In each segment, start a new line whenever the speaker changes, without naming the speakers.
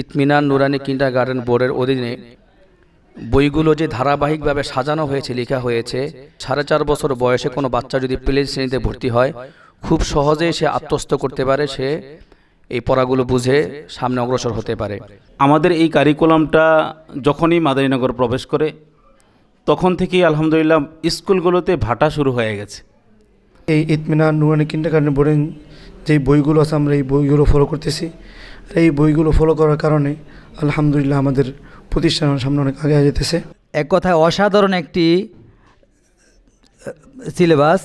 ইতমিনান নুরানি কিন্ডার garden বোর্ডের অধীনে বইগুলো যে ধারাবাহিকভাবে সাজানো হয়েছে লেখা হয়েছে সাড়ে চার বছর বয়সে কোনো বাচ্চা যদি প্লে শ্রেণীতে ভর্তি হয় খুব সহজেই সে আত্মস্থ করতে পারে সে এই পড়াগুলো বুঝে সামনে অগ্রসর হতে পারে।
আমাদের এই কারিকুলামটা যখনই মাদারীনগর প্রবেশ করে তখন থেকেই আলহামদুলিল্লাহ স্কুলগুলোতে ভাটা শুরু হয়ে গেছে।
এই ইতমিনান নুরানি কিন্ডার গার্ডেন বোর্ডের যেই বইগুলো আছে আমরা এই বইগুলো ফলো করতেছি। আর এই বইগুলো ফলো করার কারণে আলহামদুলিল্লাহ আমাদের প্রতিষ্ঠানের সামনে অনেক আগে যেতেছে।
এক কথায় অসাধারণ একটি সিলেবাস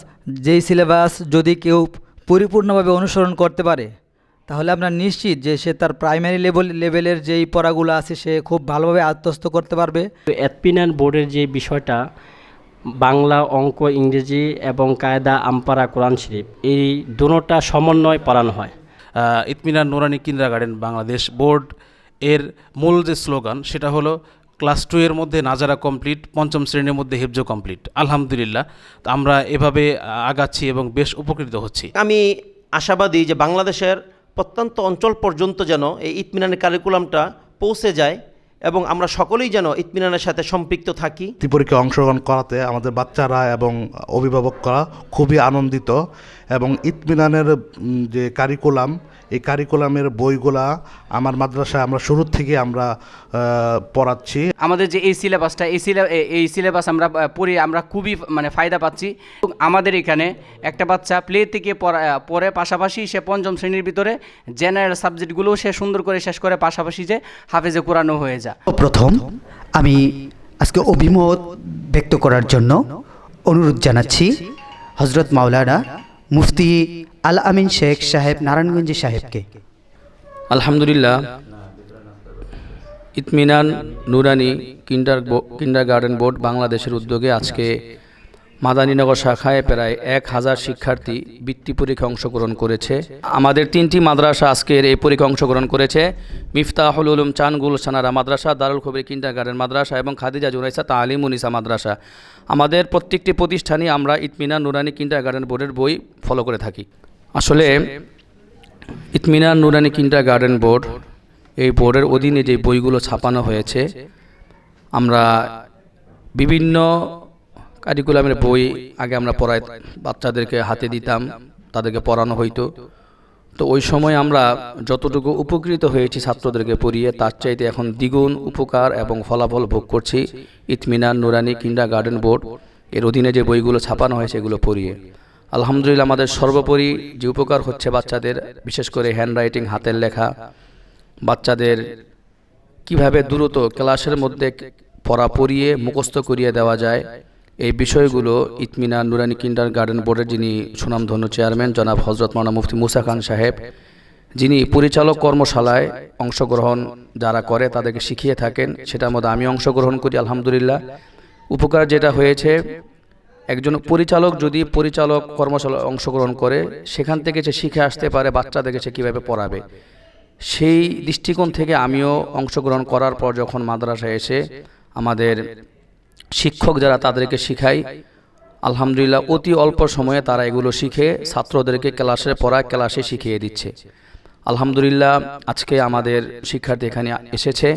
যেই সিলেবাস যদি কেউ পরিপূর্ণভাবে অনুসরণ করতে পারে তাহলে আমরা নিশ্চিত যে সে তার প্রাইমারি লেভেল লেভেলের যেই পড়াগুলো আছে সে খুব ভালোভাবে আত্মস্থ করতে পারবে।
অ্যাডমিনান বোর্ডের যে বিষয়টা বাংলা অঙ্ক ইংরেজি এবং কায়দা আমপারা কোরআন শরীফ এই দুটোটা সমন্বয় পড়ানো হয়।
আহ, Itminan Noorani kindergarten Bangladesh board এর মূল যে স্লোগান সেটা হলো ক্লাস টু এর মধ্যে নাজারা কমপ্লিট পঞ্চম শ্রেণির মধ্যে হেফজো কমপ্লিট। আলহামদুলিল্লাহ তো আমরা এভাবে আগাচ্ছি এবং বেশ উপকৃত হচ্ছি।
আমি আশাবাদী যে বাংলাদেশের প্রত্যন্ত অঞ্চল পর্যন্ত যেন এই ইতমিনানের কারিকুলামটা পৌঁছে যায়। এবং আমরা সকলেই যেন ইতমিনানের সাথে সম্পৃক্ত থাকি।
ত্রিপুরীকে অংশগ্রহণ করাতে আমাদের বাচ্চারা এবং অভিভাবকরা খুবই আনন্দিত এবং ইতমিনানের যে কারিকুলাম এই কারিকুলামের বইগুলা আমার মাদ্রাসায় আমরা শুরুর থেকে আমরা পড়াচ্ছি।
আমাদের যে এই সিলেবাসটা এই সিলে এই সিলেবাস আমরা পড়ে আমরা খুবই মানে ফায়দা পাচ্ছি। এবং আমাদের এখানে একটা বাচ্চা প্লে থেকে পড়ে পাশাপাশি সে পঞ্চম শ্রেণির ভিতরে জেনারেল সাবজেক্টগুলোও সে সুন্দর করে শেষ করে পাশাপাশি যে হাফেজে কোরআনও হয়ে যায়।
প্রথম আমি আজকে অভিমত ব্যক্ত করার জন্য অনুরোধ জানাচ্ছি হজরত মাওলানা মুফতি আল আমিন শেখ সাহেব নারায়ণগঞ্জ সাহেবকে।
আলহামদুলিল্লাহ। ইতমিনান নুরানি কিন্ডার কিন্ডার গার্ডেন বোর্ড বাংলাদেশের উদ্যোগে আজকে মাদানীনগর শাখায় প্রায় এক হাজার শিক্ষার্থী বৃত্তি পরীক্ষা অংশগ্রহণ করেছে। আমাদের তিনটি মাদ্রাসা আজকের এই পরীক্ষা অংশগ্রহণ করেছে। মিফতাহুল উলুম চানগুল সানারা মাদ্রাসা, দারুল খবর কিন্ডার গার্ডেন মাদ্রাসা এবং খাদিজা জুনাইসা তালিম উনিসা মাদ্রাসা। আমাদের প্রত্যেকটি প্রতিষ্ঠানই আমরা ইতমিনান নুরানি কিন্ডার গার্ডেন বোর্ডের বই ফলো করে থাকি। আসলে ইতমিনান নুরানি কিন্ডার গার্ডেন বোর্ড এই বোর্ডের অধীনে যে বইগুলো ছাপানো হয়েছে, আমরা বিভিন্ন কারিকুলামের বই আগে আমরা পড়াই, বাচ্চাদেরকে হাতে দিতাম, তাদেরকে পড়ানো হইতো। তো ওই সময় আমরা যতটুকু উপকৃত হয়েছি ছাত্রদেরকে পড়িয়ে, তার চাইতে এখন দ্বিগুণ উপকার এবং ফলাফল ভোগ করছি ইতমিনান, নুরানি কিন্ডার গার্ডেন বোর্ড। এর অধীনে যে বইগুলো ছাপানো হয়, সেগুলো পড়িয়ে। আলহামদুলিল্লাহ, আমাদের সর্বোপরি যে উপকার হচ্ছে বাচ্চাদের, বিশেষ করে হ্যান্ডরাইটিং হাতের লেখা, বাচ্চাদের কীভাবে দ্রুত ক্লাসের মধ্যে পড়া পড়িয়ে, মুখস্থ করিয়ে দেওয়া যায় এই বিষয়গুলো ইতমিনা নুরানি কিন্ডার গার্ডেন বোর্ডের যিনি সুনামধন্য চেয়ারম্যান জনাব হজরত মানা মুফতি মুসা খান সাহেব, যিনি পরিচালক কর্মশালায় অংশগ্রহণ যারা করে তাদেরকে শিখিয়ে থাকেন, সেটার মধ্যে আমি অংশগ্রহণ করি, আলহামদুলিল্লাহ। উপকার যেটা হয়েছে, একজন পরিচালক যদি পরিচালক কর্মশালায় অংশগ্রহণ করে, সেখান থেকে সে শিখে আসতে পারে বাচ্চাদেরকে সে কীভাবে পড়াবে। সেই দৃষ্টিকোণ থেকে আমিও অংশগ্রহণ করার পর যখন মাদ্রাসায় এসে আমাদের শিক্ষক যারা তাদেরকে শিখাই আলহামদুলিল্লাহ, অতি অল্প সময়ে তারা এগুলো শিখে ছাত্রদেরকে ক্লাসে পড়া ক্লাসে শিখিয়ে দিচ্ছে। আলহামদুলিল্লাহ, আজকে আমাদের শিক্ষার্থী এখানে এসেছে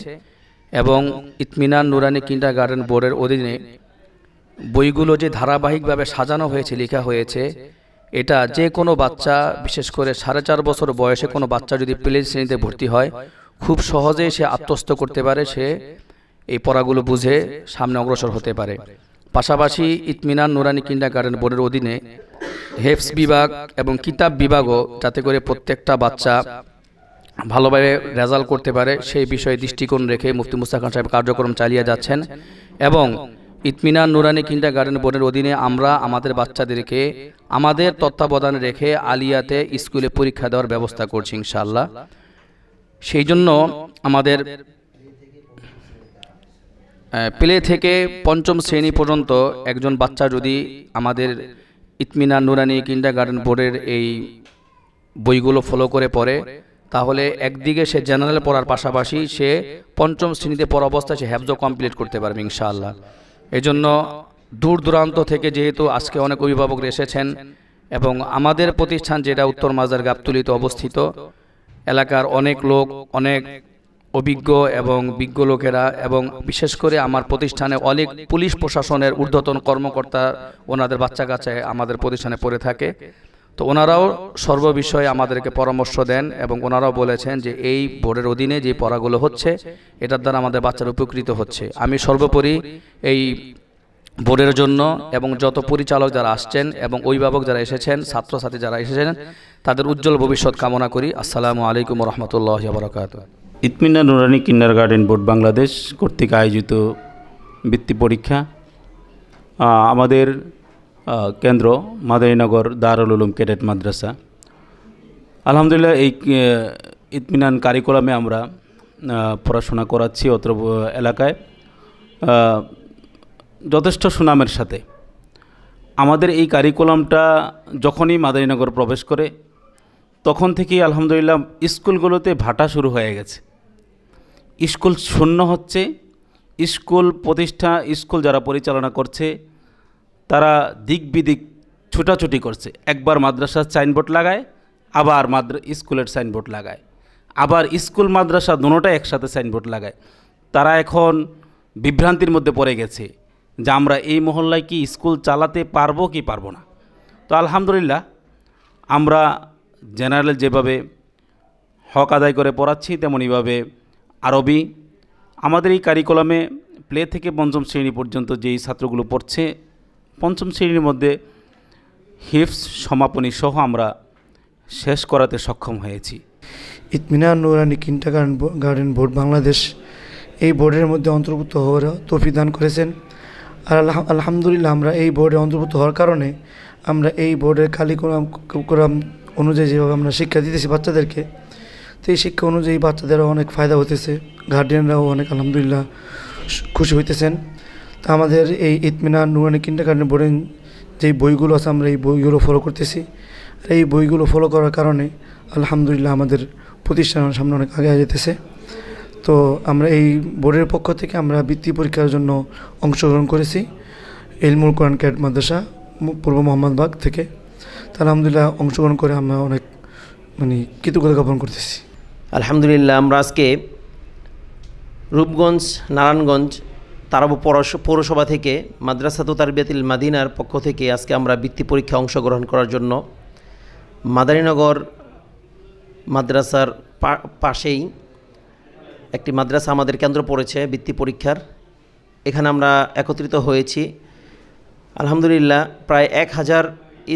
এবং ইতমিনান নুরানি কিন্ডার গার্ডেন বোর্ডের অধীনে বইগুলো যে ধারাবাহিকভাবে সাজানো হয়েছে, লেখা হয়েছে, এটা যে কোনো বাচ্চা, বিশেষ করে সাড়ে চার বছর বয়সে কোনো বাচ্চা যদি প্লে শ্রেণীতে ভর্তি হয়, খুব সহজেই সে আত্মস্থ করতে পারে, সে এই পড়াগুলো বুঝে সামনে অগ্রসর হতে পারে। পাশাপাশি ইতমিনান নুরানি কিন্ডার গার্ডেন বোর্ডের অধীনে হেফস বিভাগ এবং কিতাব বিভাগও যাতে করে প্রত্যেকটা বাচ্চা ভালোভাবে রেজাল্ট করতে পারে, সেই বিষয়ে দৃষ্টিকোণ রেখে মুফতি মুস্তা খান সাহেব কার্যক্রম চালিয়ে যাচ্ছেন এবং ইতমিনান নুরানি কিন্ডার গার্ডেন বোর্ডের অধীনে আমরা আমাদের বাচ্চাদেরকে আমাদের তত্ত্বাবধানে রেখে আলিয়াতে স্কুলে পরীক্ষা দেওয়ার ব্যবস্থা করছি ইনশাআল্লাহ। সেই জন্য আমাদের প্লে থেকে পঞ্চম শ্রেণি পর্যন্ত একজন বাচ্চা যদি আমাদের ইতমিনা নুরানি কিন্ডার গার্ডেন বোর্ডের এই বইগুলো ফলো করে পড়ে, তাহলে একদিকে সে জেনারেল পড়ার পাশাপাশি সে পঞ্চম শ্রেণীতে পড়া অবস্থায় সে হ্যাবজও কমপ্লিট করতে পারবে ইনশাআল্লাহ। এই জন্য দূর দূরান্ত থেকে যেহেতু আজকে অনেক অভিভাবকরা এসেছেন এবং আমাদের প্রতিষ্ঠান যেটা উত্তর মাজার গাবতুলিতে অবস্থিত, এলাকার অনেক লোক, অনেক অভিজ্ঞ এবং বিজ্ঞ লোকেরা এবং বিশেষ করে আমার প্রতিষ্ঠানে অনেক পুলিশ প্রশাসনের ঊর্ধ্বতন কর্মকর্তা ওনাদের বাচ্চা কাছে আমাদের প্রতিষ্ঠানে পড়ে থাকে। তো ওনারাও সর্ববিষয়ে আমাদেরকে পরামর্শ দেন এবং ওনারাও বলেছেন যে এই বোর্ডের অধীনে যে পড়াগুলো হচ্ছে, এটার দ্বারা আমাদের বাচ্চারা উপকৃত হচ্ছে। আমি সর্বোপরি এই বোর্ডের জন্য এবং যত পরিচালক যারা আসছেন এবং অভিভাবক যারা এসেছেন, ছাত্রছাত্রী যারা এসেছেন, তাদের উজ্জ্বল ভবিষ্যৎ কামনা করি। আসসালামু আলাইকুম রহমতুল্লাহ বরকাত
ইতমিনা নুরানি কিন্ডার গার্ডেন বোর্ড বাংলাদেশ কর্তৃক আয়োজিত বৃত্তি পরীক্ষা আমাদের কেন্দ্র মাদারীনগর দারুল উলুম ক্যাডেট মাদ্রাসা। আলহামদুলিল্লাহ এই ইতমিনান কারিকুলামে আমরা পড়াশোনা করাচ্ছি অত্র এলাকায়। যথেষ্ট সুনামের সাথে। আমাদের এই কারিকুলামটা যখনই মাদারীনগর প্রবেশ করে, তখন থেকেই আলহামদুলিল্লাহ স্কুলগুলোতে ভাটা শুরু হয়ে গেছে। স্কুল শূন্য হচ্ছে, স্কুল প্রতিষ্ঠা, স্কুল যারা পরিচালনা করছে, তারা দিক বিদিক ছুটাছুটি করছে। একবার মাদ্রাসার সাইনবোর্ড লাগায়, আবার মাদ্রা, স্কুলের সাইনবোর্ড লাগায়। আবার স্কুল, মাদ্রাসা দুটোটাই একসাথে সাইনবোর্ড লাগায়। তারা এখন বিভ্রান্তির মধ্যে পড়ে গেছে। যে আমরা এই মহল্লায় কি স্কুল চালাতে পারব কি পারব না? তো আলহামদুলিল্লাহ, আমরা জেনারেল যেভাবে হক আদায় করে পড়াচ্ছি তেমনইভাবে আরবি, আমাদের এই কারিকুলামে প্লে থেকে পঞ্চম শ্রেণি পর্যন্ত যেই ছাত্রগুলো পড়ছে, পঞ্চম শ্রেণির মধ্যে হিফস সমাপনী সহ আমরা শেষ করাতে সক্ষম হয়েছি।
ইতমিনান নুরানি কিন্টা গার্ডেন বোর্ড বাংলাদেশ এই বোর্ডের মধ্যে অন্তর্ভুক্ত হওয়ার তৌফিক দান করেছেন। আর আলহামদুলিল্লাহ আমরা এই বোর্ডে অন্তর্ভুক্ত হওয়ার কারণে আমরা এই বোর্ডের কালিকুলাম কোরআন অনুযায়ী যেভাবে আমরা শিক্ষা দিতেছি বাচ্চাদেরকে, তো এই শিক্ষা অনুযায়ী বাচ্চাদেরও অনেক ফায়দা হতেছে গার্ডিয়ানরাও অনেক আলহামদুলিল্লাহ খুশি হইতেছেন। তা আমাদের এই ইতমিনান নুরানি কিন্টা গার্ডেন বোর্ডের যেই বইগুলো আছে আমরা এই বইগুলো ফলো করতেছি। আর এই বইগুলো ফলো করার কারণে আলহামদুলিল্লাহ আমাদের প্রতিষ্ঠানের সামনে অনেক আগে যেতেছে। তো আমরা এই বোর্ডের পক্ষ থেকে আমরা বৃত্তি পরীক্ষার জন্য অংশগ্রহণ করেছি এলমুল কোরআন ক্যাট মাদ্রাসা পূর্ব মোহাম্মদবাগ থেকে। তো আলহামদুলিল্লাহ অংশগ্রহণ করে আমরা অনেক মানে কৃতজ্ঞতা জ্ঞাপন করতেছি।
আলহামদুলিল্লাহ আমরা আজকে রূপগঞ্জ, নারায়ণগঞ্জ, তারাবো পৌরসভা থেকে, মাদ্রাসা তো তারবিয়াতিল মাদিনার পক্ষ থেকে আজকে আমরা বৃত্তি পরীক্ষা অংশগ্রহণ করার জন্য মাদারীনগর মাদ্রাসার পাশেই একটি মাদ্রাসা আমাদের কেন্দ্র পড়েছে, বৃত্তি পরীক্ষার। এখানে আমরা একত্রিত হয়েছি। আলহামদুলিল্লাহ, প্রায় এক হাজার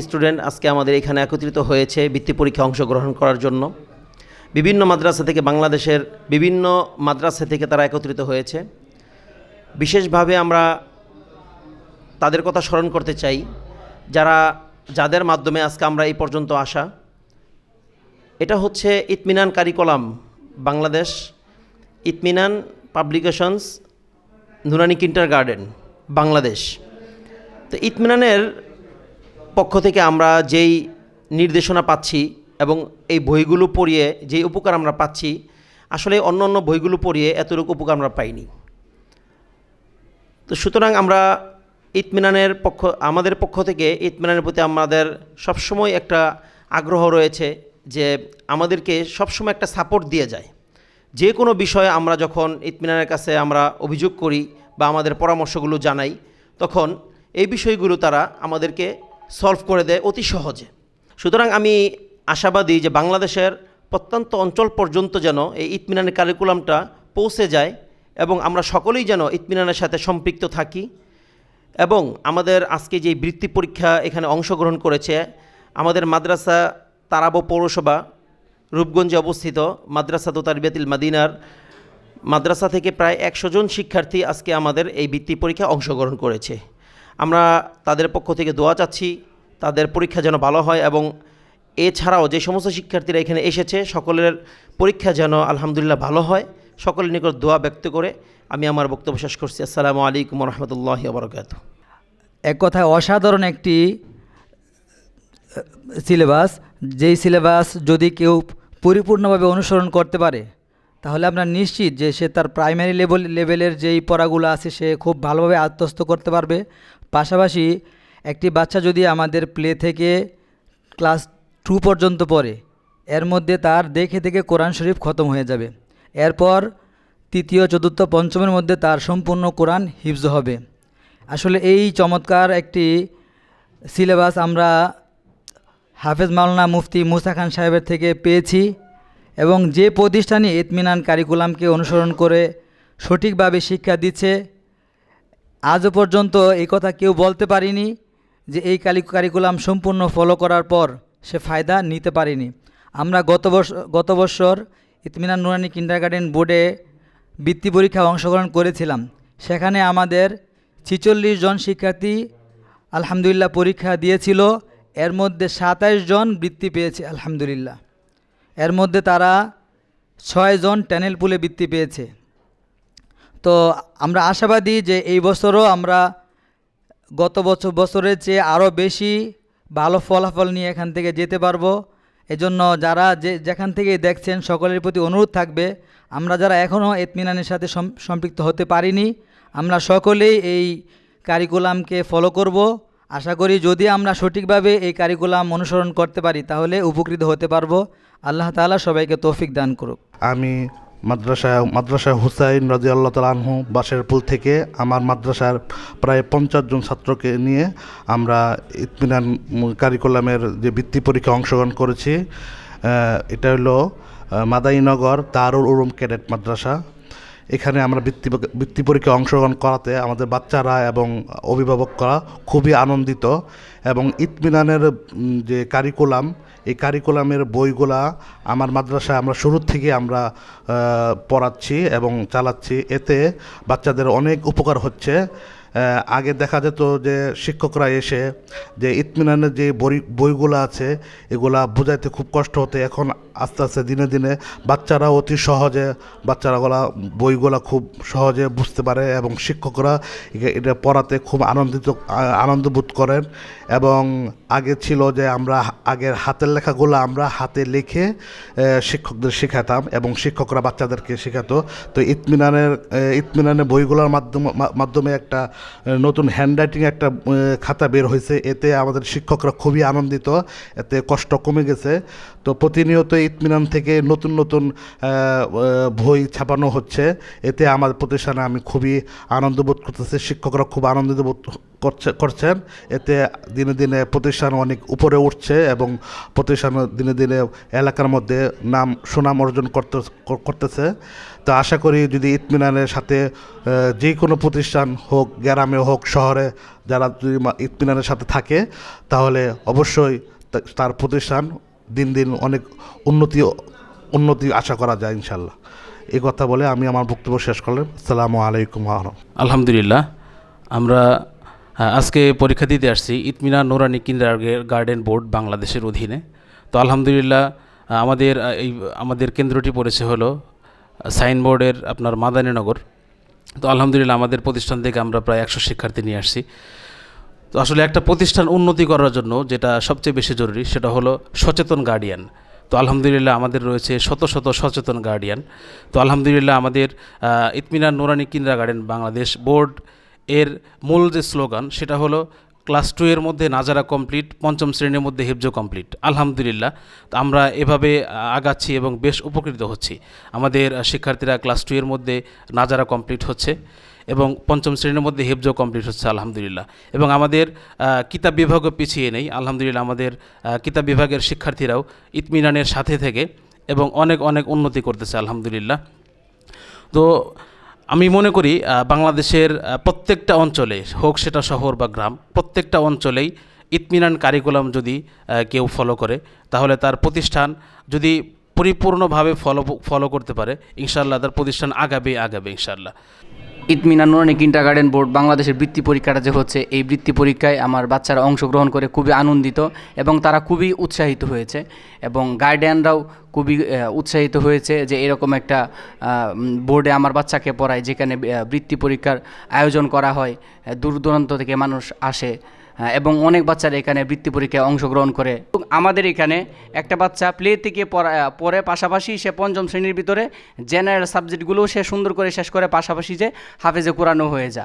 স্টুডেন্ট আজকে আমাদের এখানে একত্রিত হয়েছে বৃত্তি পরীক্ষা অংশগ্রহণ করার জন্য। বিভিন্ন মাদ্রাসা থেকে বাংলাদেশের বিভিন্ন মাদ্রাসা থেকে তারা একত্রিত হয়েছে। বিশেষভাবে আমরা তাদের কথা স্মরণ করতে চাই, যারা, যাদের মাধ্যমে আজকে আমরা এই পর্যন্ত আসা। এটা হচ্ছে Itminan curriculum, Bangladesh Itminan publications, Noorani kindergarten Bangladesh. তো ইতমিনানের পক্ষ থেকে আমরা যেই নির্দেশনা পাচ্ছি এবং এই বইগুলো পড়িয়ে যেই উপকার আমরা পাচ্ছি, আসলে অন্য অন্য বইগুলো পড়িয়ে এতটুকু উপকার আমরা পাইনি। তো সুতরাং আমরা ইতমিনানের পক্ষ, আমাদের পক্ষ থেকে ইতমিনানের প্রতি আমাদের সবসময় একটা আগ্রহ রয়েছে যে আমাদেরকে সবসময় একটা সাপোর্ট দিয়ে যায়। যে কোনো বিষয়ে আমরা যখন ইতমিনানের কাছে আমরা অভিযোগ করি বা আমাদের পরামর্শগুলো জানাই, তখন এই বিষয়গুলো তারা আমাদেরকে সলভ করে দেয় অতি সহজে। সুতরাং আমি আশাবাদী যে বাংলাদেশের প্রত্যন্ত অঞ্চল পর্যন্ত যেন এই ইতমিনানের কারিকুলামটা পৌঁছে যায় এবং আমরা সকলেই যেন ইতমিনানের সাথে সম্পৃক্ত থাকি এবং আমাদের আজকে যে বৃত্তি পরীক্ষা এখানে অংশগ্রহণ করেছে, আমাদের মাদ্রাসা তারাবো পৌরসভা রূপগঞ্জে অবস্থিত মাদ্রাসা তো তারবিয়াতিল মাদিনার মাদ্রাসা থেকে প্রায় একশো জন শিক্ষার্থী আজকে আমাদের এই বৃত্তি পরীক্ষা অংশগ্রহণ করেছে। আমরা তাদের পক্ষ থেকে দোয়া চাচ্ছি, তাদের পরীক্ষা যেন ভালো হয় এবং এছাড়াও যে সমস্ত শিক্ষার্থীরা এখানে এসেছে, সকলের পরীক্ষা যেন আলহামদুলিল্লাহ ভালো হয়। সকলের নিকট দোয়া ব্যক্ত করে আমি আমার বক্তব্য শেষ করছি। আসসালামু আলাইকুম রহমতুল্লাহ বরকাত
এক কথায় অসাধারণ একটি সিলেবাস, যেই সিলেবাস যদি কেউ পরিপূর্ণভাবে অনুসরণ করতে পারে, তাহলে আমরা নিশ্চিত যে সে তার প্রাইমারি লেভেল, লেভেলের যেই পড়াগুলো আছে সে খুব ভালোভাবে আত্মস্থ করতে পারবে। পাশাপাশি একটি বাচ্চা যদি আমাদের প্লে থেকে ক্লাস টু পর্যন্ত পড়ে, এর মধ্যে তার দেখে দেখে কোরআন শরীফ খতম হয়ে যাবে। এরপর তৃতীয়, চতুর্থ, পঞ্চমের মধ্যে তার সম্পূর্ণ কোরআন হিফজ হবে। আসলে এই চমৎকার একটি সিলেবাস আমরা হাফেজ মাওলানা মুফতি মুসা খান সাহেবের থেকে পেয়েছি এবং যে প্রতিষ্ঠানই ইতমিনান কারিকুলামকে অনুসরণ করে সঠিকভাবে শিক্ষা দিচ্ছে, আজও পর্যন্ত এই কথা কেউ বলতে পারিনি যে এই কালি কারিকুলাম সম্পূর্ণ ফলো করার পর সে ফায়দা নিতে পারেনি। আমরা গত বর্ষ, গত বছর ইতমিনান নুরানি কিন্ডার গার্ডেন বোর্ডে বৃত্তি পরীক্ষায় অংশগ্রহণ করেছিলাম। সেখানে আমাদের ছিচল্লিশ জন শিক্ষার্থী আলহামদুলিল্লাহ পরীক্ষা দিয়েছিল। এর মধ্যে সাতাইশ জন বৃত্তি পেয়েছে, আলহামদুলিল্লাহ। এর মধ্যে তারা ছয়জন ট্যানেল পুলে বৃত্তি পেয়েছে। তো আমরা আশাবাদী যে এই বছরও আমরা গত বছর বছরের চেয়ে আরও বেশি ভালো ফলাফল নিয়ে এখান থেকে যেতে পারব। এজন্য যারা যে, যেখান থেকে দেখছেন, সকলের প্রতি অনুরোধ থাকবে, আমরা যারা এখনও এতমিনানের সাথে সম- সম্পৃক্ত হতে পারিনি, আমরা সকলেই এই কারিকুলামকে ফলো করব। আশা করি যদি আমরা সঠিকভাবে এই কারিকুলাম অনুসরণ করতে পারি, তাহলে উপকৃত হতে পারব। আল্লাহ তাআলা সবাইকে তৌফিক দান করুক।
আমি মাদ্রাসায় মাদ্রাসা হুসাইন রাজি আল্লাহ তালহু বাসেরপুল থেকে আমার মাদ্রাসার প্রায় পঞ্চাশ জন ছাত্রকে নিয়ে আমরা ইতমিনান কারিকুলামের যে বৃত্তি পরীক্ষা অংশগ্রহণ করেছি এটা হলো মাদাইনগর দারুল উরুম ক্যাডেট মাদ্রাসা। এখানে আমরা বৃত্তি বৃত্তি পরীক্ষায় অংশগ্রহণ করাতে আমাদের বাচ্চারা এবং অভিভাবকরা খুবই আনন্দিত এবং ইতমিনানের যে কারিকুলাম, এই কারিকুলামের বইগুলা আমার মাদ্রাসায় আমরা শুরু থেকে আমরা পড়াচ্ছি এবং চালাচ্ছি। এতে বাচ্চাদের অনেক উপকার হচ্ছে। আগে দেখা যেত যে শিক্ষকরা এসে যে ইতমিনানের যে বই বইগুলো আছে, এগুলা বোঝাইতে খুব কষ্ট হতো। এখন আস্তে আস্তে দিনে দিনে বাচ্চারা অতি সহজে বাচ্চারাগুলা বইগুলা খুব সহজে বুঝতে পারে এবং শিক্ষকরা এটা পড়াতে খুব আনন্দিত আনন্দ বোধ করেন এবং আগে ছিল যে আমরা আগের হাতের লেখাগুলো আমরা হাতে লিখে শিক্ষকদের শেখাতাম এবং শিক্ষকরা বাচ্চাদেরকে শেখাতো। তো ইতমিনানের ইতমিনানের বইগুলোর মাধ্যমে মাধ্যমে একটা নতুন হ্যান্ডরাইটিং একটা খাতা বের হয়েছে। এতে আমাদের শিক্ষকরা খুবই আনন্দিত। এতে কষ্ট কমে গেছে। তো প্রতিনিয়ত ইতমিনান থেকে নতুন নতুন বই ছাপানো হচ্ছে। এতে আমার প্রতিষ্ঠানে আমি খুবই আনন্দ বোধ করতেছি। শিক্ষকরা খুব আনন্দিত বোধ করছে, করছেন। এতে দিনে দিনে প্রতিষ্ঠান অনেক উপরে উঠছে এবং প্রতিষ্ঠান দিনে দিনে এলাকার মধ্যে নাম, সুনাম অর্জন করতে, করতেছে। তো আশা করি যদি ইতমিনানের সাথে যে কোনো প্রতিষ্ঠান হোক, গ্রামে হোক, শহরে যারা যদি ইতমিনানের সাথে থাকে, তাহলে অবশ্যই তার প্রতিষ্ঠান দিন দিন অনেক উন্নতি উন্নতি আশা করা যায় ইনশাল্লাহ। এই কথা বলে আমি আমার বক্তব্য শেষ করলাম। আসসালামু আলাইকুম
আলহামদুলিল্লাহ। আমরা আজকে পরীক্ষা দিতে আসছি ইতমিনা নোরানি কিন্ডার গার্ডেন বোর্ড বাংলাদেশের অধীনে। তো আলহামদুলিল্লাহ আমাদের এই, আমাদের কেন্দ্রটি পড়েছে হলো সাইনবোর্ডের আপনার মাদানীনগর। তো আলহামদুলিল্লাহ আমাদের প্রতিষ্ঠান থেকে আমরা প্রায় একশো শিক্ষার্থী নিয়ে আসছি। তো আসলে একটা প্রতিষ্ঠান উন্নতি করার জন্য যেটা সবচেয়ে বেশি জরুরি সেটা হলো সচেতন গার্ডিয়ান। তো আলহামদুলিল্লাহ আমাদের রয়েছে শত শত সচেতন গার্ডিয়ান। তো আলহামদুলিল্লাহ আমাদের আহ, Itminan Noorani kindergarten Bangladesh board এর মূল যে স্লোগান সেটা হলো ক্লাস টু এর মধ্যে নাজারা কমপ্লিট, পঞ্চম শ্রেণির মধ্যে হিফজো কমপ্লিট। আলহামদুলিল্লাহ, তো আমরা এভাবে আগাচ্ছি এবং বেশ উপকৃত হচ্ছি। আমাদের শিক্ষার্থীরা ক্লাস টু এর মধ্যে নাজারা কমপ্লিট হচ্ছে এবং পঞ্চম শ্রেণির মধ্যে হিফজো কমপ্লিট হচ্ছে, আলহামদুলিল্লাহ। এবং আমাদের কিতাব বিভাগও পিছিয়ে নেই, আলহামদুলিল্লাহ আমাদের কিতাব বিভাগের শিক্ষার্থীরাও ইতমিনানের সাথে থেকে এবং অনেক অনেক উন্নতি করতেছে, আলহামদুলিল্লাহ। তো আমি মনে করি বাংলাদেশের প্রত্যেকটা অঞ্চলে, হোক সেটা শহর বা গ্রাম, প্রত্যেকটা অঞ্চলেই ইতমিনান কারিকুলাম যদি কেউ ফলো করে, তাহলে তার প্রতিষ্ঠান যদি পরিপূর্ণভাবে ফলো ফলো করতে পারে ইনশাল্লাহ তার প্রতিষ্ঠান আগাবে আগাবে, ইনশাআল্লাহ।
ইতমিনা নুরানি কিন্টার গার্ডেন বোর্ড বাংলাদেশের বৃত্তি পরীক্ষাটা যে হচ্ছে, এই বৃত্তি পরীক্ষায় আমার বাচ্চারা অংশগ্রহণ করে খুবই আনন্দিত এবং তারা খুবই উৎসাহিত হয়েছে এবং গার্ডিয়ানরাও খুবই উৎসাহিত হয়েছে যে এরকম একটা বোর্ডে আমার বাচ্চাকে পড়ায় যেখানে বৃত্তি পরীক্ষার আয়োজন করা হয় দূর দূরান্ত থেকে মানুষ আসে এবং অনেক বাচ্চারা এখানে বৃত্তি পরীক্ষায় অংশগ্রহণ করে। এবং আমাদের এখানে একটা বাচ্চা প্লে থেকে পড়া পড়ে পাশাপাশি সে পঞ্চম শ্রেণির ভিতরে জেনারেল সাবজেক্টগুলোও সে সুন্দর করে শেষ করে, পাশাপাশি যে হাফেজে কোরআনও হয়ে যায়।